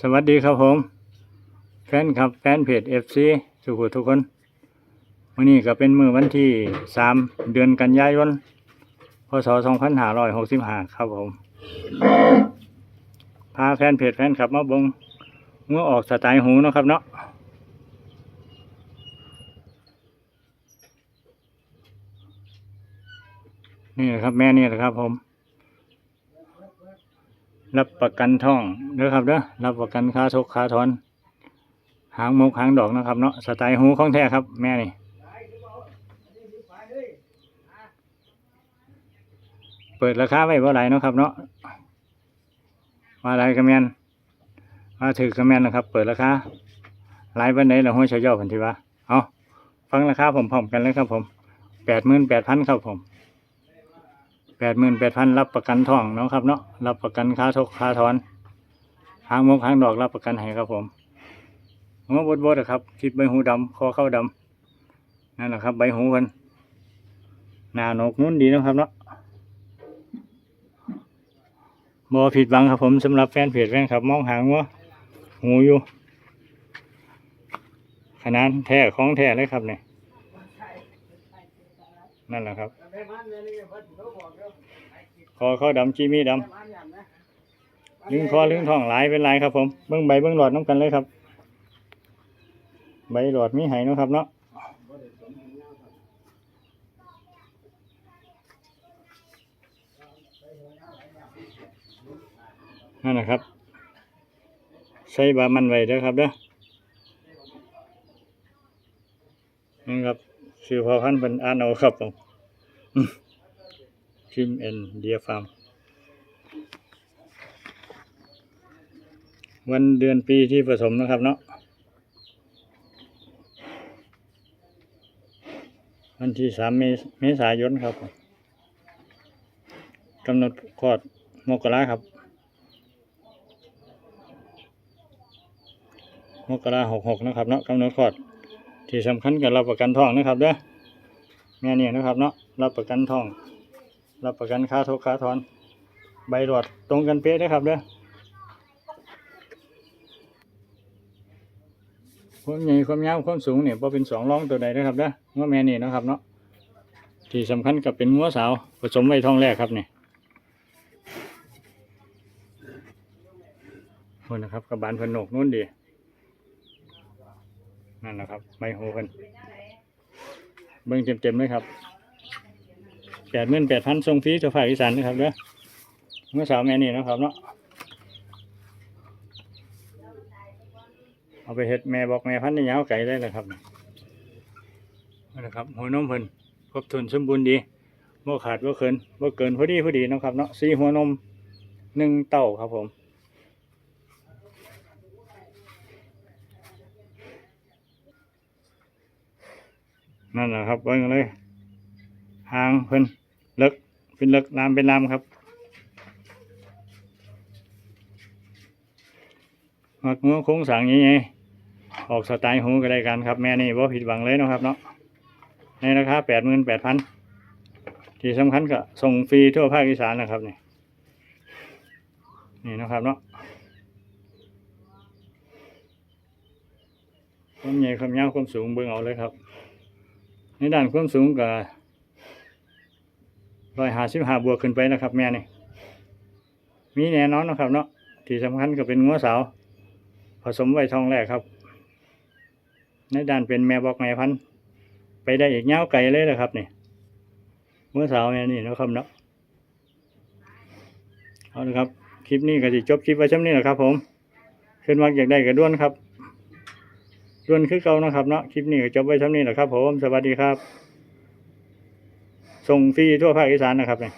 สวัสดีครับผม แฟนครับแฟนเพจเอฟซีสุขุทุกคนวันนี้ก็เป็นมือวันที่สามเดือนกันยายนพศสองพันห้าร้อยหกสิบห้าครับผม พาแฟนเพจแฟนครับมาบงเมื่อออกสไตล์หูเนาะครับเนาะนี่แหละครับแม่นี่แหละครับผม รับประกันท่องเด้อครับเด้อรับประกันค่าชกค่าถอน หางมกหางดอกนะครับเนาะสไตล์หูของแท้ครับ แม่นี่ เปิดราคาไว้บ่ไหลเนาะครับ เนาะว่าไรกระแมนว่าถือกระแมนนะครับ เปิดราคาหลายวันไหนเราห้อยเฉยย่อพันทีว่าเอาฟังราคาผมพร้อมกันเลยครับผมแปดหมื่นแปดพันครับผม แปดหมื่นแปดพันรับประกันทองเนาะครับเนาะรับประกันค่าทกค่าถอนหางมกหางดอกรับประกันให้ครับผมหัวบดบดๆอะครับคิดใบหูดำคอเข้าดำนั่นแหละครับ ใบหูเพิ่นหน้าโหนกนุ่นดีนะครับเนาะบ่ผิดหวังครับผมสำหรับแฟนเพจแฟนครับ มองหางว่าหูอยู่ขนาดแท้ของแท้เลยครับเนี่ย นั่นแหละครับ คอเขาดำจีมีดำลึงคอลึงท้องหลายเป็นลายครับ ผมเบิ้งใบเบิ้งหลอดน้ำกันเลยครับ ใบหลอดมีไหเนะครับเนาะนั่นนะครับ ใส่บามันไว้เด้อครับเด้อนี่ครับ ชื่อพอพันเป็นอ่านเอาครับผมคิมเอ็นเดียฟาร์มวันเดือนปีที่ผสมนะครับเนาะวันที่สามเมษายนครับผมกำหนดคลอดมกราครับมกราหกหกนะครับเนาะกำหนดคลอด ที่สำคัญกับรับประกันทองนะครับเด้อแม่นี่นะครับเนาะรับประกันทอง รับประกันค่าทุกค่าถอน ใบหลอดตรงกันเป๊ะนะครับเด้อความใหญ่ความยาวความสูงเนี่ยพอเป็นสองร่องตัวใดนะครับเด้องัวแม่นี่นะครับเนาะที่สำคัญกับเป็นงัวสาวผสมไว้ท้องแรกครับเนี่ยคนนะครับกับบานพนโหนกนู่นดี นั่นนะครับใบหูเพิ่นเบิ่งเต็มๆเลยครับแปดหมื่นแปดพันทรงฟรีตัวภาคอีสานนะครับเด้อเมื่อสาวแม่นี่นะครับเนาะเอาไปเฮ็ดแม่บอกแม่พันในยาวไก่ได้เลยครับนี่นะครับหัวนมเพิ่นครบถ้วนสมบูรณ์ดีบ่ขาดบ่เกินบ่เกินพอดีพอดีนะครับเนาะสี่หัวนมหนึ่งเต้าครับผม นั่นแหละครับเบิ่งเลยหางเพิ่นเลิกเป็นเลิกลามเป็นลามครับมักเมื่อโค้งสั่งยังไงออกสไตล์หูก็ได้กันครับ แม่นี่ว่าผิดหวังเลยนะครับเนาะในราคาแปดหมื่นแปดพันที่สำคัญก็ส่งฟรีทั่วภาคอีสานนะครับนี่นี่นะครับเนาะความใหญ่ความยาวความสูงเบิ่งเอาเลยครับ ในด้านความสูงก็ร้อยหาสิบหาบวกขึ้นไปนะครับ แม่นี่มีแน่นอนนะครับ เนาะที่สำคัญก็เป็นงัวสาว ผสมไว้ทองแรกครับ ในด้านเป็นแม่บอกแม่พันไปได้อีกเง้าวไก่เลยนะครับนี่งัวสาวแม่นี่นะครับเนาะเอาละครับ คลิปนี้ก็จะจบคลิปไว้ช่ำนี้แหละครับ ผมขึ้นมาอยากได้กระด้วนครับ ส่วนคือเก่านะครับเนาะคลิปนี้จบไว้ช่ำนี้แหละครับผมสวัสดีครับ ส่งฟรีทั่วภาคอีสานนะครับเนี่ย